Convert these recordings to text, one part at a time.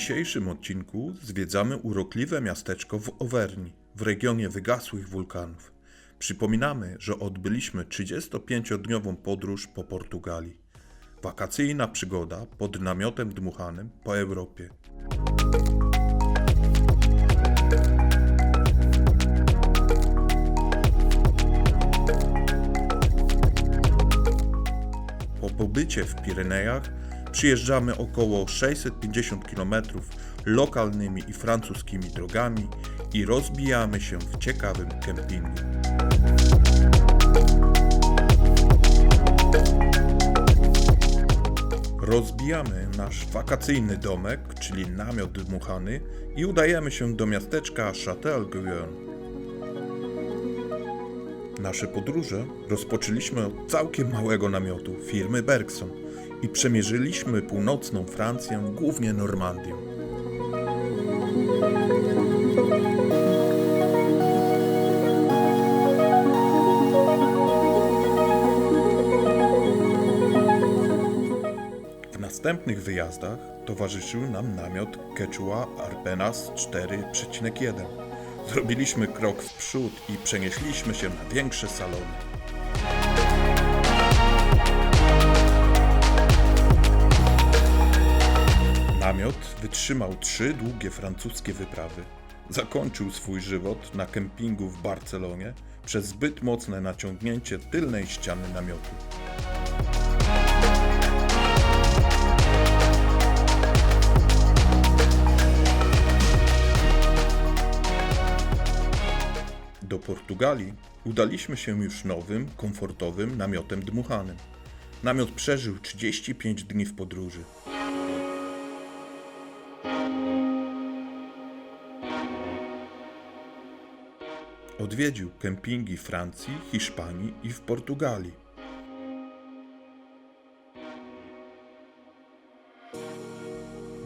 dzisiejszym odcinku zwiedzamy urokliwe miasteczko w Owerni, w regionie wygasłych wulkanów. Przypominamy, że odbyliśmy 35-dniową podróż po Portugalii. Wakacyjna przygoda pod namiotem dmuchanym po Europie. Po pobycie w Pirenejach przyjeżdżamy około 650 km lokalnymi i francuskimi drogami i rozbijamy się w ciekawym kempingu. Rozbijamy nasz wakacyjny domek, czyli namiot dmuchany i udajemy się do miasteczka Châtel-Guyon. Nasze podróże rozpoczęliśmy od całkiem małego namiotu firmy Bergson i przemierzyliśmy północną Francję, głównie Normandię. W następnych wyjazdach towarzyszył nam namiot Quechua Arpenas 4,1. Zrobiliśmy krok w przód i przenieśliśmy się na większe salony. Namiot wytrzymał trzy długie francuskie wyprawy. Zakończył swój żywot na kempingu w Barcelonie przez zbyt mocne naciągnięcie tylnej ściany namiotu. Do Portugalii udaliśmy się już nowym, komfortowym namiotem dmuchanym. Namiot przeżył 35 dni w podróży. Odwiedził kempingi Francji, Hiszpanii i w Portugalii.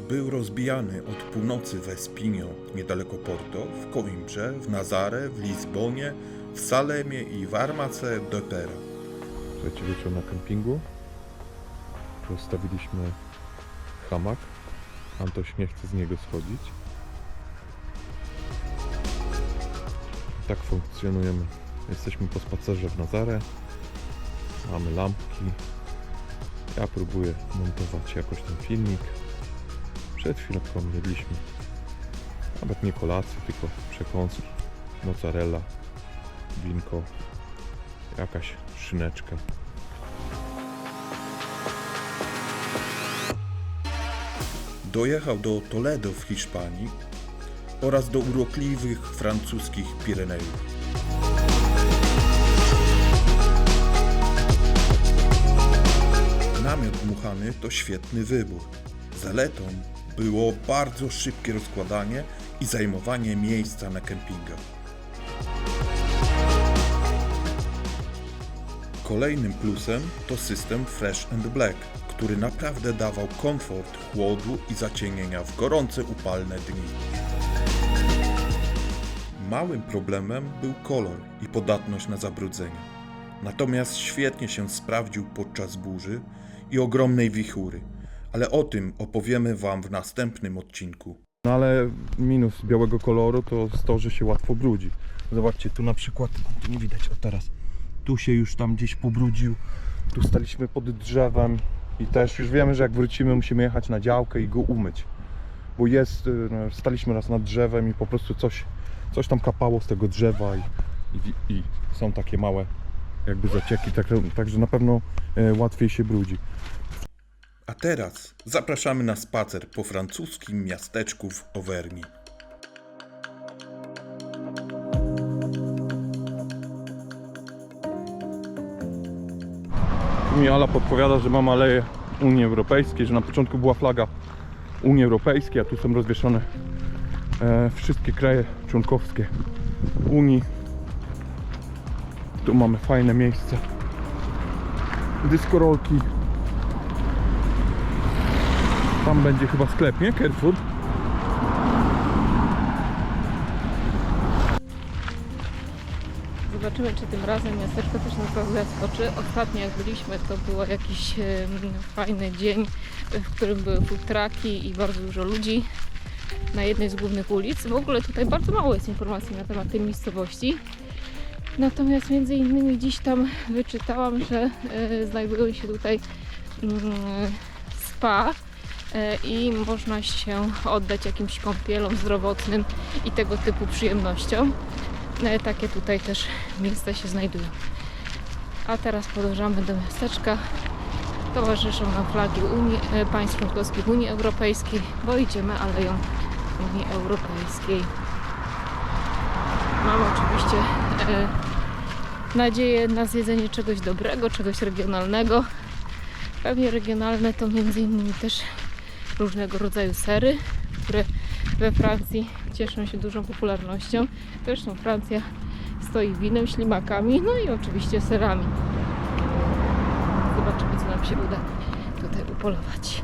Był rozbijany od północy w Espinio, niedaleko Porto, w Coimbrze, w Nazare, w Lizbonie, w Salemie i w Armace de Pera. Słuchajcie, wieczór na kempingu. Postawiliśmy hamak. Antoś nie chce z niego schodzić. Tak funkcjonujemy. Jesteśmy po spacerze w Nazarę. Mamy lampki. Ja próbuję montować jakoś ten filmik. Przed chwilką jedliśmy nawet nie kolację, tylko przekąski. Mozzarella, winko, jakaś szyneczka. Dojechał do Toledo w Hiszpanii oraz do urokliwych francuskich Pirenejów. Namiot dmuchany to świetny wybór. Zaletą było bardzo szybkie rozkładanie i zajmowanie miejsca na kempingach. Kolejnym plusem to system Fresh and Black, który naprawdę dawał komfort chłodu i zacienienia w gorące upalne dni. Małym problemem był kolor i podatność na zabrudzenia. Natomiast świetnie się sprawdził podczas burzy i ogromnej wichury, ale o tym opowiemy Wam w następnym odcinku. No ale minus białego koloru to jest to, że się łatwo brudzi. Zobaczcie, tu na przykład, tu nie widać, o teraz, tu się już tam gdzieś pobrudził, tu staliśmy pod drzewem i też już wiemy, że jak wrócimy musimy jechać na działkę i go umyć. Bo jest, y, no, staliśmy raz nad drzewem i po prostu coś, coś tam kapało z tego drzewa i, i, i są takie małe jakby zacieki, także, także na pewno e, łatwiej się brudzi. A teraz zapraszamy na spacer po francuskim miasteczku w Owerni. Tu mi Ala podpowiada, że mam aleję Unii Europejskiej, że na początku była flaga Unii Europejskiej, a tu są rozwieszone e, wszystkie kraje członkowskie Unii. Tu mamy fajne miejsce. Dyskorolki. Tam będzie chyba sklep, nie? Carrefour. Zobaczymy, czy tym razem miasteczko też nas zaskoczy. Ostatnio jak byliśmy, to był jakiś fajny dzień, w którym były food trucki i bardzo dużo ludzi na jednej z głównych ulic. W ogóle tutaj bardzo mało jest informacji na temat tej miejscowości. Natomiast między innymi dziś tam wyczytałam, że e, znajdują się tutaj mm, spa e, i można się oddać jakimś kąpielom zdrowotnym i tego typu przyjemnościom. E, Takie tutaj też miejsca się znajdują. A teraz podążamy do miasteczka. Towarzyszą nam flagi Unii, e, państw członkowskich Unii Europejskiej, bo idziemy aleją Unii Europejskiej. Mam oczywiście e, nadzieję na zjedzenie czegoś dobrego, czegoś regionalnego. Pewnie regionalne to między innymi też różnego rodzaju sery, które we Francji cieszą się dużą popularnością. Zresztą Francja stoi winem, ślimakami, no i oczywiście serami. Zobaczymy, co nam się uda tutaj upolować.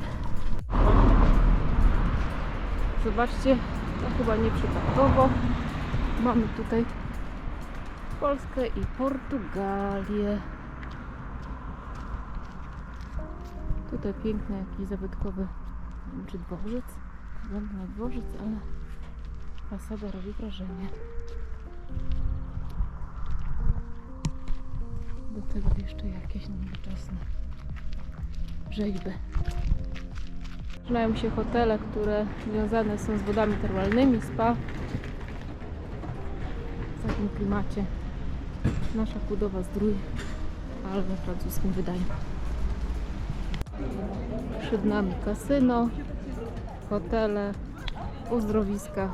Zobaczcie, to chyba nieprzypadkowo. Mamy tutaj Polskę i Portugalię. Tutaj piękny jakiś zabytkowy, nie wiem czy dworzec. Wygląda na dworzec, ale fasada robi wrażenie. Do tego jeszcze jakieś nowoczesne rzeźby. Zaczynają się hotele, które związane są z wodami termalnymi, spa. W takim klimacie nasza budowa zdrój, ale we francuskim wydaniu. Przed nami kasyno, hotele, uzdrowiska.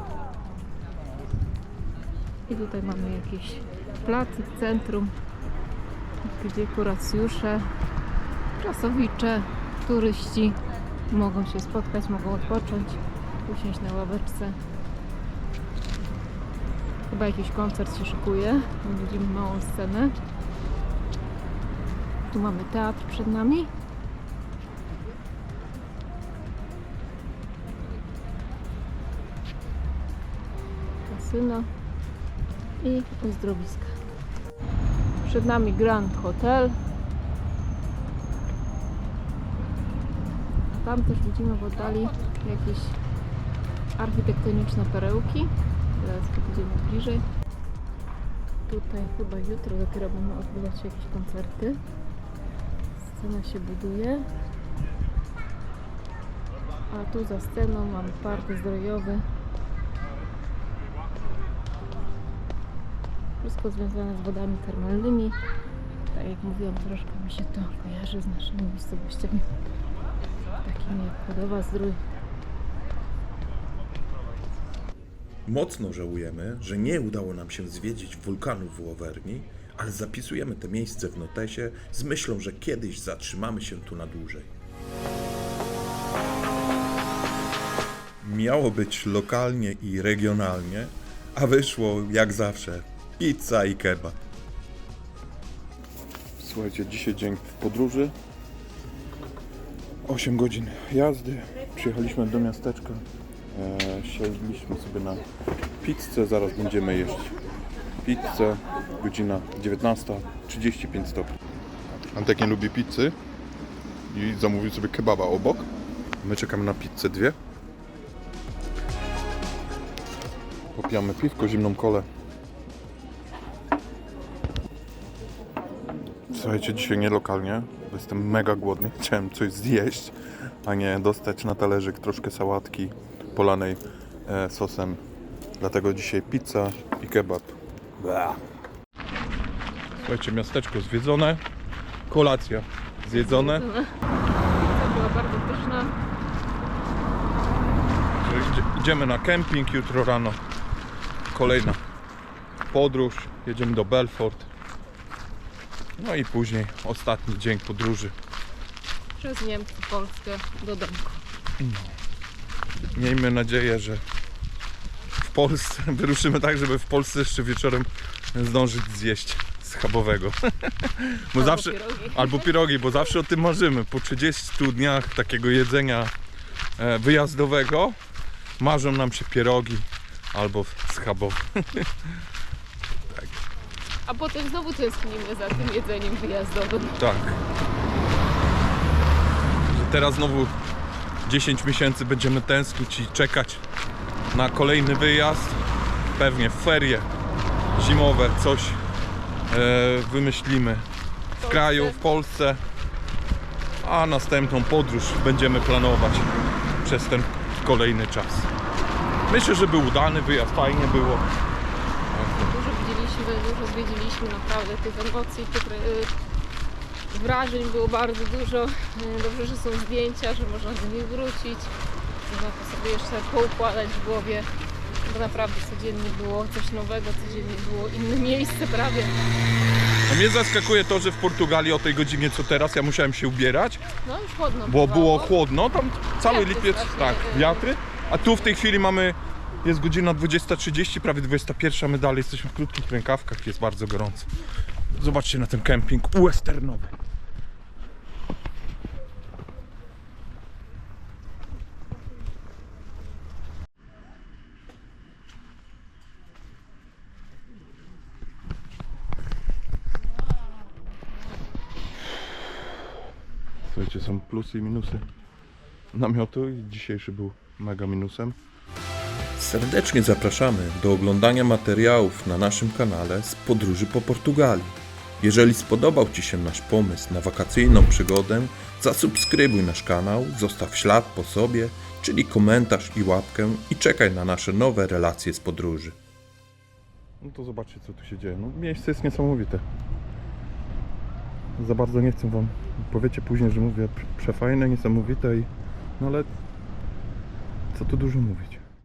I tutaj mamy jakieś placy w centrum, gdzie kuracjusze, czasowicze, turyści mogą się spotkać, mogą odpocząć, usiąść na ławeczce. Chyba jakiś koncert się szykuje. Widzimy małą scenę. Tu mamy teatr przed nami. Kasyno i uzdrowiska. Przed nami Grand Hotel. Tam też widzimy w oddali jakieś architektoniczne perełki. Teraz podejdziemy bliżej. Tutaj chyba jutro dopiero będą odbywać się jakieś koncerty. Scena się buduje. A tu za sceną mamy park zdrojowy. Wszystko związane z wodami termalnymi. Tak jak mówiłam, troszkę mi się to kojarzy z naszymi miejscowościami takimi jak Chodowa Zdrój. Mocno żałujemy, że nie udało nam się zwiedzić wulkanów w Łowerni, ale zapisujemy te miejsce w notesie z myślą, że kiedyś zatrzymamy się tu na dłużej. Miało być lokalnie i regionalnie, a wyszło jak zawsze pizza i kebab. Słuchajcie, dzisiaj dzień w podróży. 8 godzin jazdy. Przyjechaliśmy do miasteczka. E, siedliśmy sobie na pizzę. Zaraz będziemy jeść pizzę. Godzina 19.35 stopni. Antek nie lubi pizzy i zamówił sobie kebaba obok. My czekamy na pizzę dwie. Popijamy piwko, zimną kolę. Słuchajcie, dzisiaj nie lokalnie, bo jestem mega głodny. Chciałem coś zjeść, a nie dostać na talerzyk troszkę sałatki polanej e, sosem. Dlatego dzisiaj pizza i kebab. Słuchajcie, miasteczko zwiedzone, kolacja zjedzone. Pizza była bardzo pyszna. Idzie- Idziemy na kemping jutro rano. Kolejna podróż. Jedziemy do Belfort. No i później ostatni dzień podróży. Przez Niemcy, Polskę do domku. Miejmy nadzieję, że w Polsce wyruszymy tak, żeby w Polsce jeszcze wieczorem zdążyć zjeść schabowego. Bo Albo zawsze, pierogi. albo pierogi, bo zawsze o tym marzymy. Po 30 dniach takiego jedzenia e, wyjazdowego marzą nam się pierogi albo schabowe. a potem znowu tęsknimy za tym jedzeniem wyjazdowym. Tak. Że teraz znowu 10 miesięcy będziemy tęsknić i czekać na kolejny wyjazd. Pewnie w ferie zimowe coś e, wymyślimy w kraju, w Polsce. A następną podróż będziemy planować przez ten kolejny czas. Myślę, że był udany wyjazd, fajnie było. Widzieliśmy, dużo zwiedziliśmy, naprawdę tych emocji, tych e, wrażeń było bardzo dużo. E, Dobrze, że są zdjęcia, że można do nich wrócić. Można to sobie jeszcze poukładać w głowie. Bo naprawdę codziennie było coś nowego, codziennie było inne miejsce prawie. A mnie zaskakuje to, że w Portugalii o tej godzinie co teraz ja musiałem się ubierać, No już chłodno bo bywało. było chłodno, tam cały Wiatry lipiec, strasznie, tak, y- wiatry, a tu w tej chwili mamy, jest godzina 20.30, prawie 21, my dalej jesteśmy w krótkich rękawkach, jest bardzo gorąco. Zobaczcie na ten kemping westernowy. Słuchajcie, są plusy i minusy namiotu i dzisiejszy był mega minusem. Serdecznie zapraszamy do oglądania materiałów na naszym kanale z podróży po Portugalii. Jeżeli spodobał Ci się nasz pomysł na wakacyjną przygodę, zasubskrybuj nasz kanał, zostaw ślad po sobie, czyli komentarz i łapkę i czekaj na nasze nowe relacje z podróży. No to zobaczcie co tu się dzieje. No, miejsce jest niesamowite. Za bardzo nie chcę wam. Powiecie później, że mówię prze- przefajne, niesamowite i. No ale co tu dużo mówić.